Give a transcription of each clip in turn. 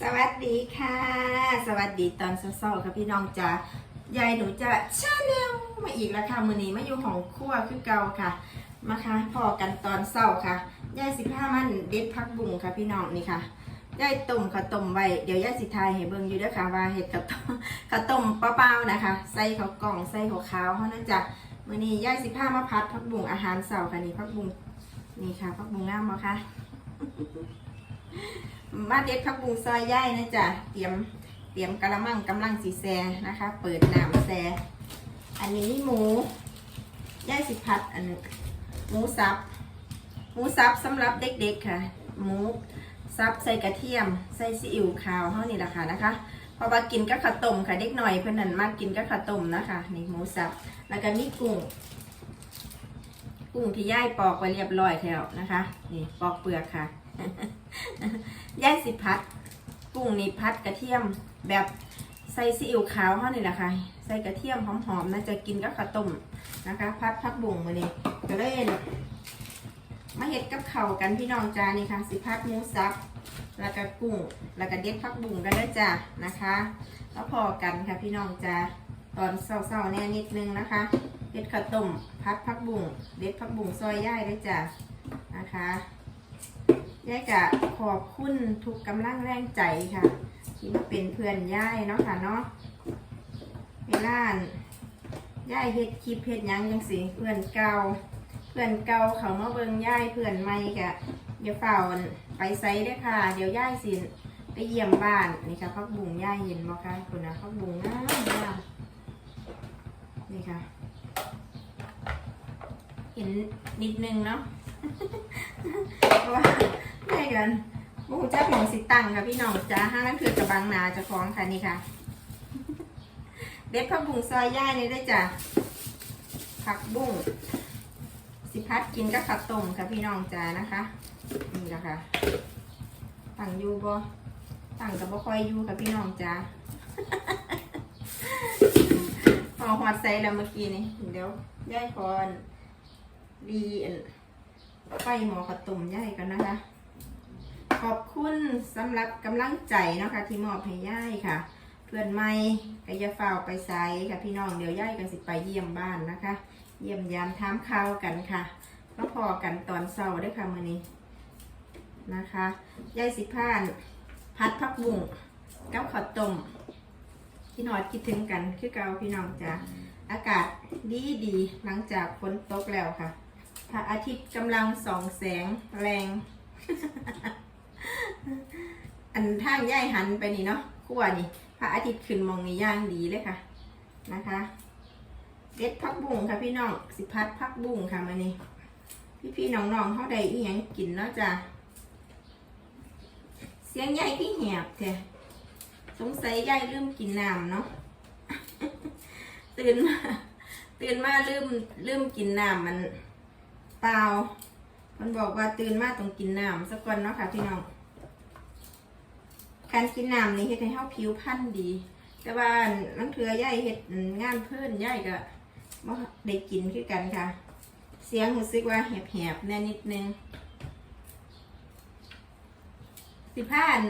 สวัสดีค่ะ สวัสดีตอนเช้าๆค่ะพี่น้องจ้ายายหนูจะชาแนลมาอีกแล้วค่ะมือนี้มาอยู่ของครัวคือเก่าค่ะมาค่ะพอกันตอนเช้าค่ะยายสิบห้ามันเด็ดพักบุ้งค่ะพี่น้องนี่ค่ะยายต้มข้าวต้มไว้เดี๋ยวยายสิทายให้เบิ่งอยู่ด้วยค่ะว่าเห็ดข้าวต้มข้าวต้มเปล่าๆนะคะใส่ข้าวกล่องใส่ข้าวขาวเพราะนั่นจ้ะมือนี้ยายสิบห้ามาพัดพักบุ้งอาหารเช้าค่ะนี่พักบุ้งนี่ค่ะพักบุ้งงามบ่ค่ะ มาเด็ดผักบุ้งซอยย่ายนะจ๊ะเตรียมเตรียมกะละมังกำลังสีแซนะคะ เปิดน้ำแซอันนี้หมูย่ายสิพัดอันนี้หมูสับ หมูสับสำหรับเด็กๆค่ะ หมูสับใส่กระเทียม ใส่ซีอิ๊วขาวเท่านี้แหละค่ะนะคะพราะว่ากินกับข้าวต้มค่ะเด็กหน่อยเพื่อนนั่นมากกินกับข้าวต้มนะคะนี่หมูสับแล้วก็มีกุ้ง กุ้งที่ย่ายปอกไว้เรียบร้อยแล้วนะคะ นี่ปอกเปลือกค่ะ ย่ายสิพัดกุ้งนี่พัดกระเทียมแบบใส่ซีอิ๊วขาวเท่านี่แหละค่ะ ใส่กระเทียมหอมๆนะจะกินกับข้าวต้มนะคะ พัดพักบุ้งมานี่ก็เลยมาเห็ดกับเข่ากันพี่น้องจ้านี่ค่ะ สิพัดหมูสับแล้วก็กุ้งแล้วก็เด็ดพักบุ้งกันด้วยจ้านะคะ แล้วพอกันค่ะพี่น้องจ้าตอนเศร้าๆแน่นิดนึงนะคะเด็ดข้าวต้มพัดพักบุ้งเด็ดพักบุ้งซอยย่ายด้วยจ้านะคะ ยายกะขอบคุณทุกกำลังแรงใจค่ะ ที่มาเป็นเพื่อนย่ายเนาะค่ะเนาะเวลาย่ายเฮ็ดคลิปเฮ็ดยังจังสิเพื่อนเก่าเพื่อนเก่าเขามาเบิ่งย่ายเพื่อนใหม่กะเดี๋ยวเฝ้าไปไซเด้ค่ะ เดี๋ยวย่ายสิไปเยี่ยมบ้านนี่ค่ะพักบุงย่ายเห็นบ่คะคุณนะพักบุงงามงามนี่ค่ะ เห็นนิดนึงเนาะ เพราะว่าได้กันบุ้งจักหมองสิตังค่ะพี่น้องจ้าห้างนั่นคือกระบังนาเจะฟ้าของค่ะนี่ค่ะ เด็ดผักบุ้งซอยย่ายนี่ได้จ้ะผักบุ้งสิพัดกินกับข้าวต้มค่ะพี่น้องจ้านะคะนี่แหละค่ะตั้งยูบ่ตั้งกับบ่คอยยูค่ะพี่น้องจ้าพอหอดใส่แล้วเมื่อกี้นี่เดี๋ยวย่ายพรดีอ ไฟหมอขาวตุ่มย่ายกันนะคะ ขอบคุณสำหรับกำลังใจนะคะ ที่มอบให้ย่ายค่ะ เพื่อนใหม่ก็อย่าฝ้าวไปไซค่ะพี่น้องเดี๋ยวย่ายกันสิไปเยี่ยมบ้านนะคะ เยี่ยมยามถามข่าวกันค่ะแล้วพอกันตอนเช้าด้วยค่ะมื้อนี้นะคะย่ายสิพานพัดพักบุ้งกับข้าวต้มพี่นอดคิดถึงกันคือเก่าพี่น้องจ้ะอากาศดีดีหลังจากฝนตกแล้วค่ะ พระอาทิตย์กำลังส่องแสงแรง อันทางย่ายหันไปนี่เนาะขั้วนี่ พระอาทิตย์ขึ้นมองนี่ย่างดีเลยค่ะ นะคะเด็ดพักบุ้งค่ะพี่น้องสิพัดพักบุ้งค่ะมานี่พี่พี่ๆน้องๆเขาได้อีหยังกินเนาะจ้ะเสียงใหญ่ที่แหบแท้สงสัยยายลืมกินน้ำเนาะตื่นมาตื่นมาลืมลืมกินน้ำมัน เปล่ามันบอกว่าตื่นมาต้องกินน้ำสักก่อนเนาะค่ะพี่น้อง การกินน้ำนี่เฮ็ดให้เฮาผิวพรรณดี แต่ว่านังเทือย่ายเฮ็ดงานเพื่อนย่ายก็บ่ได้กินคือกันค่ะ เสียงรู้สึกว่าแหบๆแน่นิดนึงสิพาน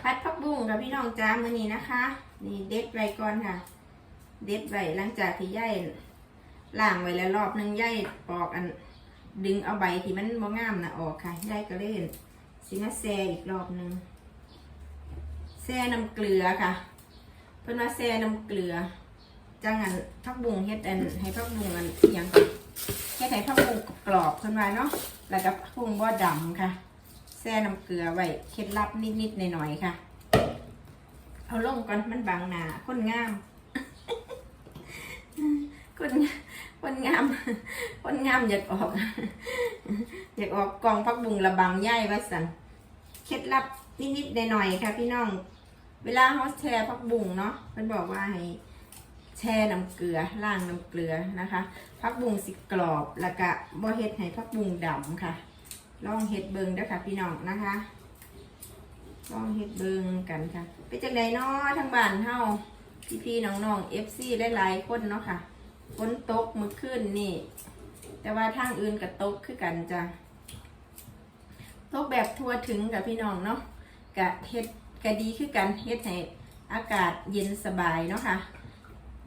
พัดพักบุ้งกับพี่น้องจ้ามื้อนี้นะคะ นี่เด็ดไว้ก่อนค่ะ เด็ดไว้หลังจากที่ย่าย ล่างไว้แล้วรอบนึงย่ายปอกอัน ดึงเอาใบที่มันบ่งามนะออกค่ะย่ายก็เล่นสิมาแซ่อีกรอบนึงแซ่น้ำเกลือค่ะ เพิ่นว่าแซ่น้ำเกลือจังอันพักบุงเฮ็ดอันให้พักบุงอันอหยังก่อนเฮ็ดให้พักบุงกรอบเพิ่นว่าเนาะแล้วก็พักบุงบ่ดำค่ะแซ่น้ำเกลือไว้เคล็ดลับนิดๆหน่อยๆค่ะ เอาลงก่อนมันบางหนาคนงามคน คนงามคนงามอยากออก อยากออกกองพักบุงระบังย่ายว่าสันเคล็ดลับนิดๆหน่อยๆค่ะพี่น้อง เวลาเขาแช่พักบุงเนาะมันบอกว่าให้แช่น้ำเกลือล่างน้ำเกลือนะคะพักบุงสิกรอบแล้วก็บ่เฮ็ดให้พักบุงดำค่ะ ลองเฮ็ดเบิงด้อค่ะพี่น้องนะคะ ลองเฮ็ดเบิงกันค่ะเป็นจังไดเนาะทางบ้านเฮาพี่ๆน้องๆ FC หลายๆคนเนาะค่ะ ฝนตกมื้อคืนนี่ แต่ว่าทางอื่นก็ตกคือกันจ้ะตกแบบทั่วถึงกับพี่น้องเนาะกะเฮ็ดกะดีคือกันเฮ็ดให้อากาศเย็นสบายเนาะค่ะ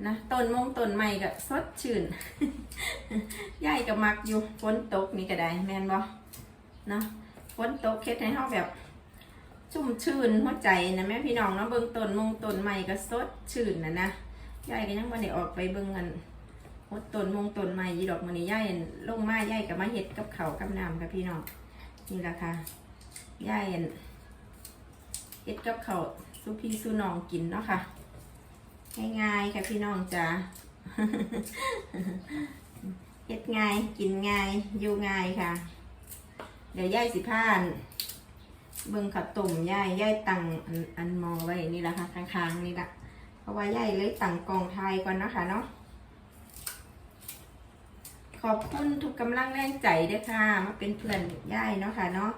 นะต้นมงต้นใหม่ก็สดชื่นยายก็มักอยู่ฝนตกนี่ก็ได้แม่นบ่เนาะฝนตกเฮ็ดให้เฮาแบบชุ่มชื่นหัวใจนะแม่พี่น้องเนาะเบิ่งต้นมงต้นใหม่ก็สดชื่นนะนะยายก็ยังบ่ได้ออกไปเบิ่งกัน หดต้นมงต้นใหม่ยีดอกมือนี้ยายลงมาย่ายก็มาเฮ็ดกับเขากับน้ำค่ะพี่น้องนี่แหละค่ะย่ายเฮ็ดกับเขาสุพี่สุน้องกินเนาะค่ะง่ายๆค่ะพี่น้องจ้าเฮ็ดง่ายกินง่ายอยู่ง่ายค่ะ เดี๋ยวย่ายสิพานเบิ่งขัดตุ่มย่ายย่ายตังอันอันมอไว้นี่แหละค่ะข้างๆนี่แหละเพราะว่าย่ายเลยตังกองไทยก่อนเนาะคะเนาะ ขอบคุณทุกกำลังแรงใจด้วยค่ะ มาเป็นเพื่อนย่ายเนาะค่ะเนาะ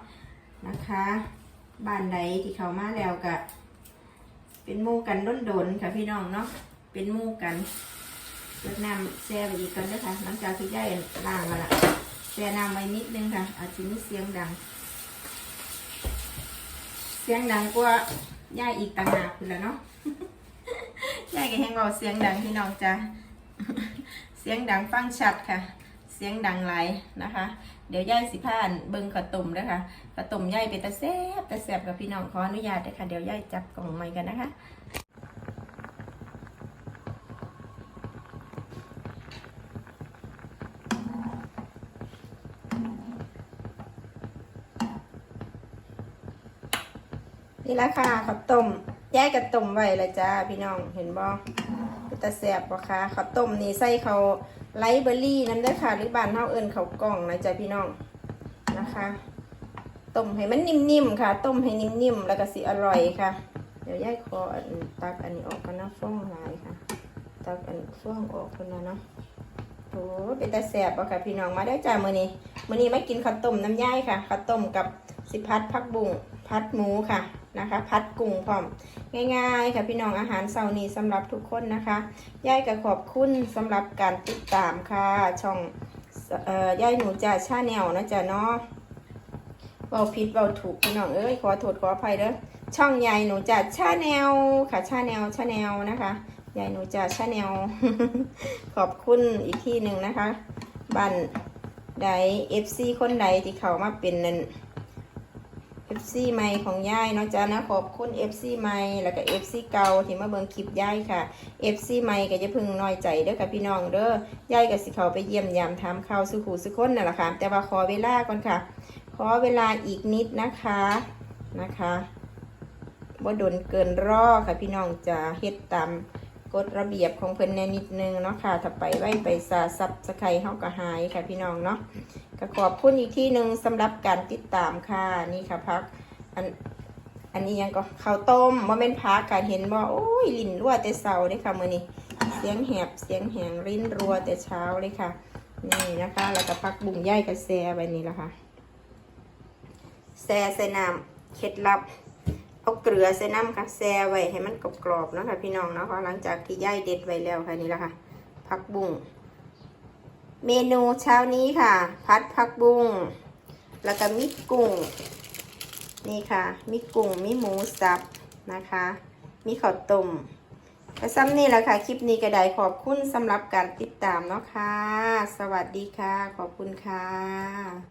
นะคะบ้านใดที่เขามาแล้วก็เป็นมู่กันด้นดนค่ะพี่น้องเนาะเป็นมู่กันเลิกน้ำแช่ไปอีกกันด้วยค่ะหลังจากที่ย่ายล้างมาละแช่น้ำไว้นิดนึงค่ะอาจจะมีเสียงดัง เสียงดังกว่าย่ายอีกต่างหากคุณแล้วเนาะย่ายก็แหงเราเสียงดังพี่น้องจ้ะเสียงดังฟังชัดค่ะ สียงดังไหลนะคะ เดี๋ยวย่ายสิพานเบิ่งขาวต้มด้วยค่ะขาวต้มย่ายเป็นตะแซบตะแซบกับพี่น้องขออนุญาตด้ค่ะเดี๋ยวย่ายจับกล่องใหม่กันนะคะนี่ละค่ะข้าวต้มยายกับต้มไว้ละจ้าพี่น้องเห็นบ่ตาแสบบ่คะข้าวต้มนี่ใส่เขา ไลเบอร์รี่นั่นด้ค่ะ หรือบานเฮาเอิ้นข้ากล่องนะจ้าพี่น้องนะคะต้มให้มันนิ่มๆค่ะ ต้มให้นิ่มๆแล้วก็สิอร่อยค่ะ เดี๋ยวย่ายขอตักอันนี้ออกกันนะฟ้องลายค่ะตักอันฟ้องออกคนนะเนาะโหเป็นตาแสบบ่ค่ะ พี่น้องมาได้จ้ามือนี้มือนี้มากินข้าวต้มน้ำย่ายค่ะข้าวต้มกับสิพัดผักบุ้ง พัดหมูค่ะนะคะ พัดกุ้งพร้อมง่าย ๆ ค่ะพี่น้องอาหารเสาร์นี้สำหรับทุกคนนะคะย่ายก็ขอบคุณสำหรับการติดตามค่ะช่องเอ่อย่ายหนูจ่าชาแนลนะจ๊ะเนาะเบาผิดเบาถูกพี่น้องเอ้ยขอโทษขออภัยเด้อช่องยายหนูจ่าชาแนลค่ะชาแนลชาแนลนะคะยายหนูจ่าชาแนลขอบคุณอีกที่หนึ่งนะคะบันใดเอฟซีคนใดที่เขามาเป็นนั่น FC ใหม่ของยายเนาะจ้านะขอบคุณ FC ใหม่แล้วก็ FC เก่าที่มาเบิ่งคลิปยายค่ะ FC ใหม่ก็จะพึงน้อยใจเด้อค่ะพี่น้องเด้อยายก็สิเขาไปเยี่ยมยามถามข่าวสุขูสุคนนั่นแหละค่ะแต่ว่าขอเวลาก่อนค่ะ ขอเวลาอีกนิดนะคะนะคะบ่ดนเกินรอค่ะพี่น้องจะเฮ็ดตามกฎระเบียบของเพิ่นแน่นิดนึงเนาะค่ะถ้าไปไว้ไปซาซับสไครเฮาก็หายค่ะพี่น้องเนาะ ก็ขอบคุณอีกที่หนึ่งสำหรับการติดตามค่ะนี่ค่ะพักอันอันนี้ยังก็ข้าวต้มว่าเป็นพักการเห็นว่าโอ้ยลิ้นรั่วแต่เสาเลยค่ะมือนี้เสียงแหบเสียงแหงลิ้นรัวแต่เช้าเลยค่ะ นี่นะคะ แล้วก็พักบุ่งย่ายกับแซไว้นี่แหละค่ะแซใส่น้ำเคล็ดลับเอาเกลือใส่น้ำค่ะแซไว้ให้มันกรอบๆเนาะคะพี่น้องเนาะพอหลังจากที่ย่ายเด็ดไว้แล้วค่ะนี่แหละค่ะพักบุ่ง เมนูเช้านี้ค่ะ พัดผักบุ้งแล้วก็มิกุ้ง นี่ค่ะ มิกุ้งมิหมูสับนะคะ มีข้าวต้มก็ซ้ำนี่แหละค่ะ คลิปนี้ก็ได้ขอบคุณสำหรับการติดตามเนาะค่ะ สวัสดีค่ะ ขอบคุณค่ะ